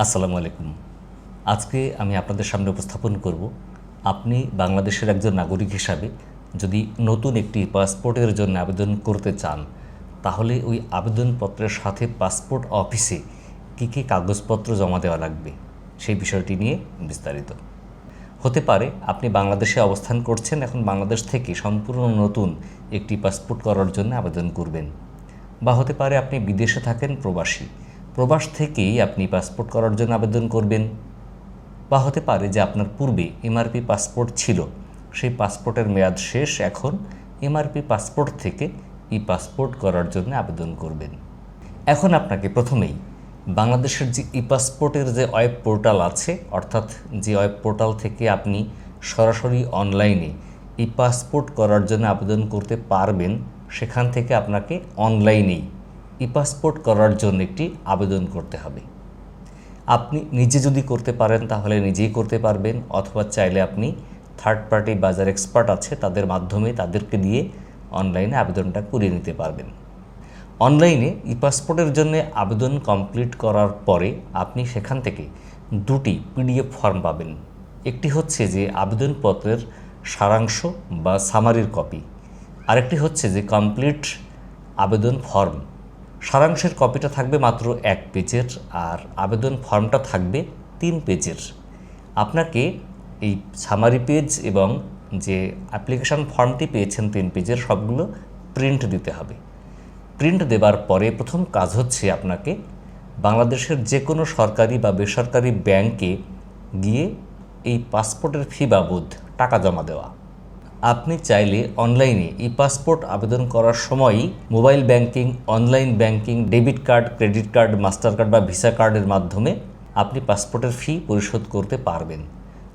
আসসালামু আলাইকুম। আজকে আমি আপনাদের সামনে উপস্থাপন করব, আপনি বাংলাদেশের একজন নাগরিক হিসাবে যদি নতুন একটি পাসপোর্টের জন্য আবেদন করতে চান, তাহলে ওই আবেদনপত্রের সাথে পাসপোর্ট অফিসে কী কী কাগজপত্র জমা দেওয়া লাগবে, সেই বিষয়টি নিয়ে বিস্তারিত। হতে পারে আপনি বাংলাদেশে অবস্থান করছেন, এখন বাংলাদেশ থেকে সম্পূর্ণ নতুন একটি পাসপোর্ট করার জন্য আবেদন করবেন। বা হতে পারে আপনি বিদেশে থাকেন, প্রবাসী। প্রবাস থেকেই আপনি পাসপোর্ট করার জন্য আবেদন করবেন বা হতে পারে যে আপনার পূর্বে এমআরপি পাসপোর্ট ছিল, সেই পাসপোর্টের মেয়াদ শেষ, এখন এমআরপি পাসপোর্ট থেকে ই পাসপোর্ট করার জন্য আবেদন করবেন। এখন আপনাকে প্রথমেই বাংলাদেশের যে ই পাসপোর্টের যে ওয়েব পোর্টাল আছে, অর্থাৎ যে ওয়েব পোর্টাল থেকে আপনি সরাসরি অনলাইনে ই পাসপোর্ট করার জন্য আবেদন করতে পারবেন, সেখান থেকে আপনাকে অনলাইনেই ই পাসপোর্ট করার জন্য একটি আবেদন করতে হবে। আপনি নিজে যদি করতে পারেন, তাহলে নিজেই করতে পারবেন, অথবা চাইলে আপনি থার্ড পার্টি বাজার এক্সপার্ট আছে, তাদের মাধ্যমে তাদেরকে দিয়ে অনলাইনে আবেদনটা করিয়ে নিতে পারবেন। অনলাইনে ই পাসপোর্টের জন্য আবেদন কমপ্লিট করার পরে আপনি সেখান থেকে দুটি পিডিএফ ফর্ম পাবেন। একটি হচ্ছে যে আবেদনপত্রের সারাংশ বা সামারির কপি আরেকটি হচ্ছে যে কমপ্লিট আবেদন ফর্ম সারাংশের কপিটা থাকবে মাত্র এক পেজের আর আবেদন ফর্মটা থাকবে তিন পেজের। আপনাকে এই সামারি পেজ এবং যে অ্যাপ্লিকেশন ফর্মটি পেয়েছেন তিন পেজের সবগুলো প্রিন্ট দিতে হবে। প্রিন্ট দেবার পরে প্রথম কাজ হচ্ছে আপনাকে বাংলাদেশের যে কোনো সরকারি বা বেসরকারি ব্যাংকে গিয়ে এই পাসপোর্টের ফি বাবদ টাকা জমা দেওয়া। আপনি চাইলে অনলাইনে ই পাসপোর্ট আবেদন করার সময়ই mobile banking, online banking, debit card, credit card, master card বা ভিসা কার্ডের মাধ্যমে আপনি পাসপোর্টের ফি পরিশোধ করতে পারবেন।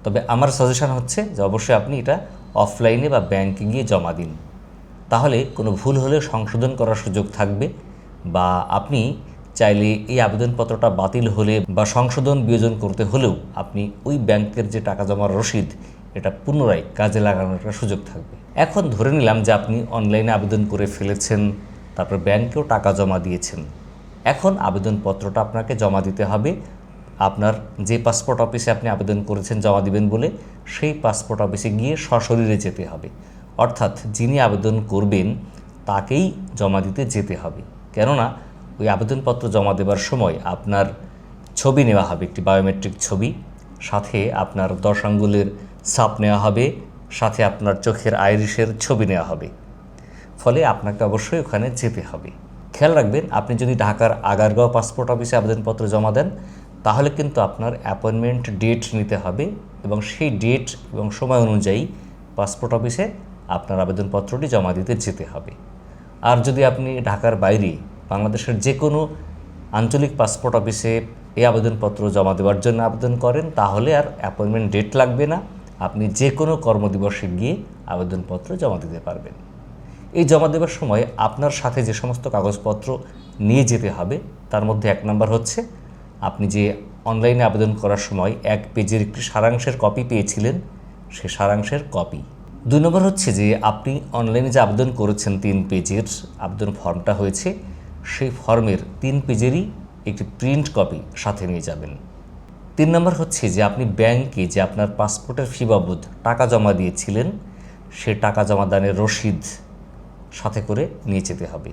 তবে আমার সাজেশন হচ্ছে যে অবশ্যই আপনি এটা অফলাইনে বা ব্যাংকে গিয়ে জমা দিন। তাহলে কোনো ভুল হলে সংশোধন করার সুযোগ থাকবে বা আপনি চাইলে এই আবেদনপত্রটা বাতিল হলে বা সংশোধন বিয়োজন করতে হলেও আপনি ওই ব্যাংকের যে টাকা জমার রসিদ এটা পুনরায় কাজে লাগানোর একটা সুযোগ থাকবে। এখন ধরে নিলাম যে আপনি অনলাইনে আবেদন করে ফেলেছেন, তারপর ব্যাংকেও টাকা জমা দিয়েছেন। এখন আবেদনপত্রটা আপনাকে জমা দিতে হবে। আপনার যে পাসপোর্ট অফিসে আপনি আবেদন করেছেন জমা দিবেন বলে, সেই পাসপোর্ট অফিসে গিয়ে সশরীরে যেতে হবে। অর্থাৎ যিনি আবেদন করবেন, তাকেই জমা দিতে যেতে হবে। কেননা, ওই আবেদনপত্র জমা দেবার সময় আপনার ছবি নেওয়া হবে, একটি বায়োমেট্রিক ছবি। সাথে আপনার দশ আঙ্গুলের ছাপ নেওয়া হবে, সাথে আপনার চোখের আইরিশের ছবি নেওয়া হবে। ফলে আপনাকে অবশ্যই ওখানে যেতে হবে। খেয়াল রাখবেন, আপনি যদি ঢাকার আগারগাঁও পাসপোর্ট অফিসে আবেদনপত্র জমা দেন, তাহলে কিন্তু আপনার অ্যাপয়েন্টমেন্ট ডেট নিতে হবে এবং সেই ডেট এবং সময় অনুযায়ী পাসপোর্ট অফিসে আপনার আবেদনপত্রটি জমা দিতে যেতে হবে। আর যদি আপনি ঢাকার বাইরে, বাংলাদেশের যে কোনো আঞ্চলিক পাসপোর্ট অফিসে এই আবেদনপত্র জমা দেওয়ার জন্য আবেদন করেন, তাহলে আর অ্যাপয়েন্টমেন্ট ডেট লাগবে না। আপনি যে কোনো কর্মদিবসে গিয়ে আবেদনপত্র জমা দিতে পারবেন। এই জমা দেওয়ার সময় আপনার সাথে যে সমস্ত কাগজপত্র নিয়ে যেতে হবে, তার মধ্যে এক নম্বর হচ্ছে, আপনি যে অনলাইনে আবেদন করার সময় এক পেজের একটি সারাংশের কপি পেয়েছিলেন, সে সারাংশের কপি। দুই নম্বর হচ্ছে যে আপনি অনলাইনে যে আবেদন করেছেন তিন পেজের আবেদন ফর্মটা হয়েছে, সেই ফর্মের তিন পেজেরই একটি প্রিন্ট কপি সাথে নিয়ে যাবেন। তিন নম্বর হচ্ছে যে আপনি ব্যাংকে যে আপনার পাসপোর্টের ফি বাবদ টাকা জমা দিয়েছিলেন, সে টাকা জমা দানের রসিদ সাথে করে নিয়ে যেতে হবে।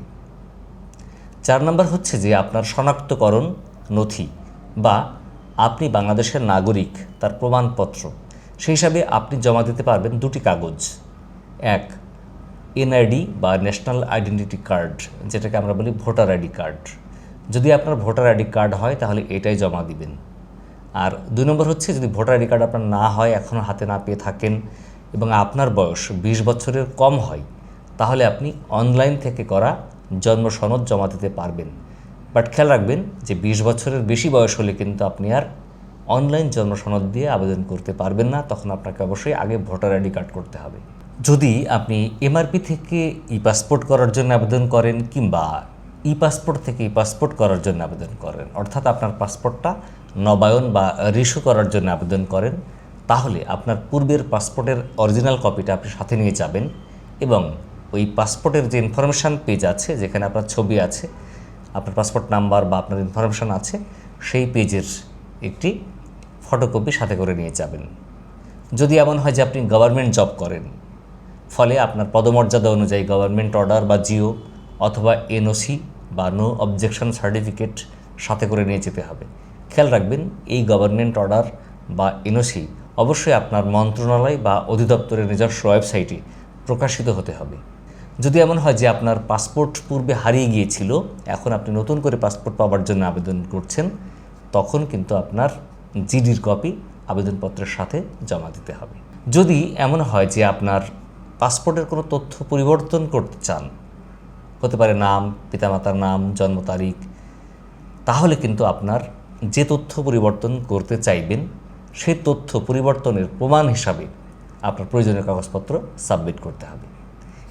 চার নম্বর হচ্ছে যে আপনার শনাক্তকরণ নথি বা আপনি বাংলাদেশের নাগরিক, তার প্রমাণপত্র, সেই হিসাবে আপনি জমা দিতে পারবেন দুটি কাগজ। এক, এনআইডি বা ন্যাশনাল আইডেন্টিটি কার্ড, যেটাকে আমরা বলি ভোটার আইডি কার্ড। যদি আপনার ভোটার আইডি কার্ড হয়, তাহলে এটাই জমা দিবেন। আর দুই নম্বর হচ্ছে যদি ভোটার আইডি কার্ড আপনার না হয় এখনও হাতে না পেয়ে থাকেন এবং আপনার বয়স বিশ বছরের কম হয়, তাহলে আপনি অনলাইন থেকে করা জন্ম সনদ জমা দিতে পারবেন। বাট খেয়াল রাখবেন যে বিশ বছরের বেশি বয়স হলে কিন্তু আপনি আর অনলাইন জন্ম সনদ দিয়ে আবেদন করতে পারবেন না, তখন আপনাকে অবশ্যই আগে ভোটার আইডি কার্ড করতে হবে। যদি আপনি এমআরপি থেকে ই পাসপোর্ট করার জন্য আবেদন করেন কিংবা ই পাসপোর্ট থেকে ই পাসপোর্ট করার জন্য আবেদন করেন। অর্থাৎ আপনার পাসপোর্টটা নবায়ন বা রিস্যু করার জন্য আবেদন করেন। তাহলে আপনার পূর্বের পাসপোর্টের অরিজিনাল কপিটা আপনি সাথে নিয়ে যাবেন এবং ওই পাসপোর্টের যে ইনফরমেশান পেজ আছে, যেখানে আপনার ছবি আছে, আপনার পাসপোর্ট নাম্বার বা আপনার ইনফরমেশান আছে, সেই পেজের একটি ফটোকপি সাথে করে নিয়ে যাবেন। যদি এমন হয় যে আপনি গভর্নমেন্ট জব করেন, ফলে আপনার পদমর্যাদা অনুযায়ী গভর্নমেন্ট অর্ডার বা জিও অথবা এনওসি বা নো অবজেকশন সার্টিফিকেট সাথে করে নিয়ে যেতে হবে। খেয়াল রাখবেন, এই গভর্নমেন্ট অর্ডার বা এনওসি অবশ্যই আপনার মন্ত্রণালয় বা অধিদপ্তরের নিজস্ব ওয়েবসাইটে প্রকাশিত হতে হবে। যদি এমন হয় যে আপনার পাসপোর্ট পূর্বে হারিয়ে গিয়েছিল, এখন আপনি নতুন করে পাসপোর্ট পাওয়ার জন্য আবেদন করছেন, তখন কিন্তু আপনার জিডির কপি আবেদনপত্রের সাথে জমা দিতে হবে। যদি এমন হয় যে আপনার পাসপোর্টের কোনো তথ্য পরিবর্তন করতে চান হতে পারে নাম, পিতামাতার নাম, জন্ম তারিখ। তাহলে কিন্তু আপনার যে তথ্য পরিবর্তন করতে চাইবেন সেই তথ্য পরিবর্তনের প্রমাণ হিসাবে আপনার প্রয়োজনীয় কাগজপত্র সাবমিট করতে হবে।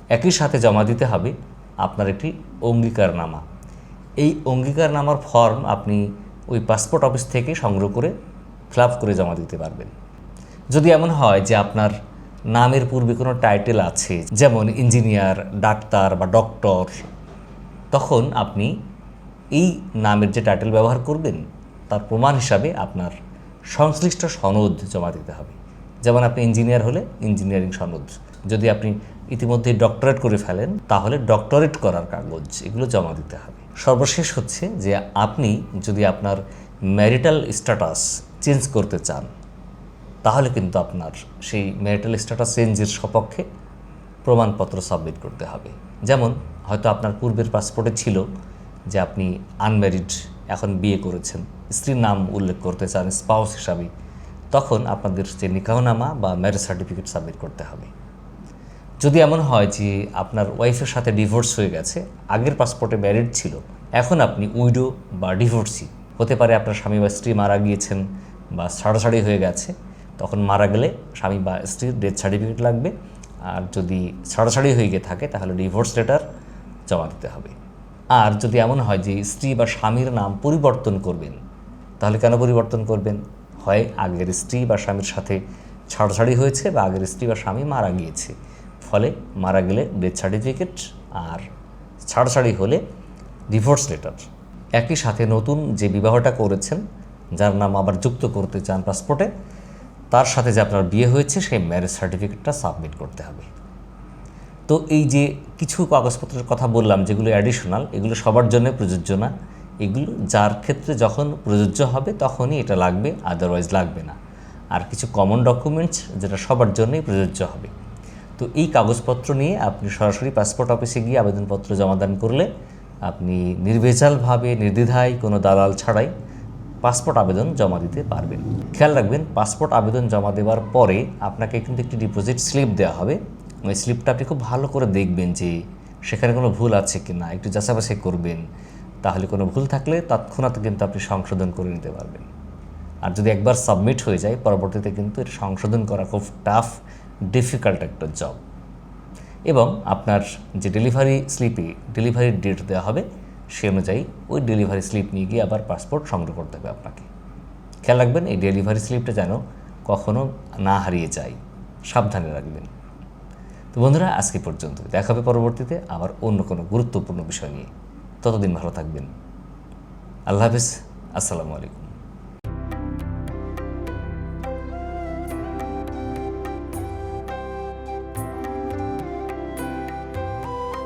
একই সাথে জমা দিতে হবে আপনার একটি অঙ্গীকারনামা। এই অঙ্গীকারনামার ফর্ম আপনি ওই পাসপোর্ট অফিস থেকে সংগ্রহ করে ফিল করে জমা দিতে পারবেন। যদি এমন হয় যে আপনার নামের পূর্বে কোনো টাইটেল আছে? যেমন ইঞ্জিনিয়ার ডাক্তার বা ডক্টর তখন আপনি এই নামের যে টাইটেল ব্যবহার করবেন, তার প্রমাণ হিসাবে আপনার সংশ্লিষ্ট সনদ জমা দিতে হবে। যেমন আপনি ইঞ্জিনিয়ার হলে ইঞ্জিনিয়ারিং সনদ। যদি আপনি ইতিমধ্যে ডক্টরেট করে ফেলেন, তাহলে ডক্টরেট করার কাগজ, এগুলো জমা দিতে হবে। সর্বশেষ হচ্ছে যে আপনি যদি আপনার ম্যারিটাল স্ট্যাটাস চেঞ্জ করতে চান তাহলে কিন্তু আপনার সেই ম্যারিটাল স্ট্যাটাস চেঞ্জের সপক্ষে প্রমাণপত্র সাবমিট করতে হবে। যেমন, হয়তো আপনার পূর্বের পাসপোর্টে ছিল যে আপনি আনম্যারিড এখন বিয়ে করেছেন, স্ত্রীর নাম উল্লেখ করতে চান স্পাউস হিসাবে, তখন আপনাদের যে নিকাহনামা বা ম্যারেজ সার্টিফিকেট সাবমিট করতে হবে। যদি এমন হয় যে আপনার ওয়াইফের সাথে ডিভোর্স হয়ে গেছে, আগের পাসপোর্টে ম্যারিড ছিল, এখন আপনি উইডো বা ডিভোর্সি হতে পারে আপনার স্বামী বা স্ত্রী মারা গিয়েছেন বা ছাড়াছাড়ি হয়ে গেছে তখন মারা গেলে স্বামী বা স্ত্রীর ডেথ সার্টিফিকেট লাগবে। আর যদি ছাড়াছাড়ি হয়ে গিয়ে থাকে, তাহলে ডিভোর্স লেটার জমা দিতে হবে। আর যদি এমন হয় যে স্ত্রী বা স্বামীর নাম পরিবর্তন করবেন, তাহলে কেন পরিবর্তন করবেন? হয় আগের স্ত্রী বা স্বামীর সাথে ছাড়াছাড়ি হয়েছে বা আগের স্ত্রী বা স্বামী মারা গিয়েছে। ফলে মারা গেলে ডেথ সার্টিফিকেট আর ছাড়াছাড়ি হলে ডিভোর্স লেটার একই সাথে নতুন যে বিবাহটা করেছেন, যার নাম আবার যুক্ত করতে চান পাসপোর্টে তার সাথে যে আপনার বিয়ে হয়েছে, সেই ম্যারেজ সার্টিফিকেটটা সাবমিট করতে হবে। তো এই যে কিছু কাগজপত্রের কথা বললাম, যেগুলো অ্যাডিশনাল এগুলো সবার জন্য প্রযোজ্য না। এগুলো যার ক্ষেত্রে যখন প্রযোজ্য হবে, তখনই এটা লাগবে আদারওয়াইজ লাগবে না। আর কিছু কমন ডকুমেন্টস যেটা সবার জন্যই প্রযোজ্য হবে। তো এই কাগজপত্র নিয়ে আপনি সরাসরি পাসপোর্ট অফিসে গিয়ে আবেদনপত্র জমাদান করলে, আপনি নির্ভেজালভাবে, নির্দ্বিধায় কোনো দালাল ছাড়াই পাসপোর্ট আবেদন জমা দিতে পারবেন। খেয়াল রাখবেন, পাসপোর্ট আবেদন জমা দেওয়ার পরে আপনাকে কিন্তু একটি ডিপোজিট স্লিপ দেওয়া হবে। ওই স্লিপটা আপনি খুব ভালো করে দেখবেন যে সেখানে কোনো ভুল আছে কি না একটু যাচাবাছাই করবেন। তাহলে কোনো ভুল থাকলে তৎক্ষণাৎ কিন্তু আপনি সংশোধন করে নিতে পারবেন। আর যদি একবার সাবমিট হয়ে যায়, পরবর্তীতে কিন্তু এটা সংশোধন করা খুব টাফ ডিফিকাল্ট একটা জব এবং আপনার যে ডেলিভারি স্লিপে ডেলিভারির ডেট দেওয়া হবে সে অনুযায়ী ওই ডেলিভারি স্লিপ নিয়ে গিয়ে আবার পাসপোর্ট সংগ্রহ করতে হবে আপনাকে। খেয়াল রাখবেন, এই ডেলিভারি স্লিপটা যেন কখনো না হারিয়ে যায়। সাবধানে রাখবেন। তো বন্ধুরা, আজকে পর্যন্ত দেখা হবে পরবর্তীতে আবার অন্য কোনো গুরুত্বপূর্ণ বিষয় নিয়ে। ততদিন ভালো থাকবেন। আল্লাহ হাফিজ। আসসালামু আলাইকুম।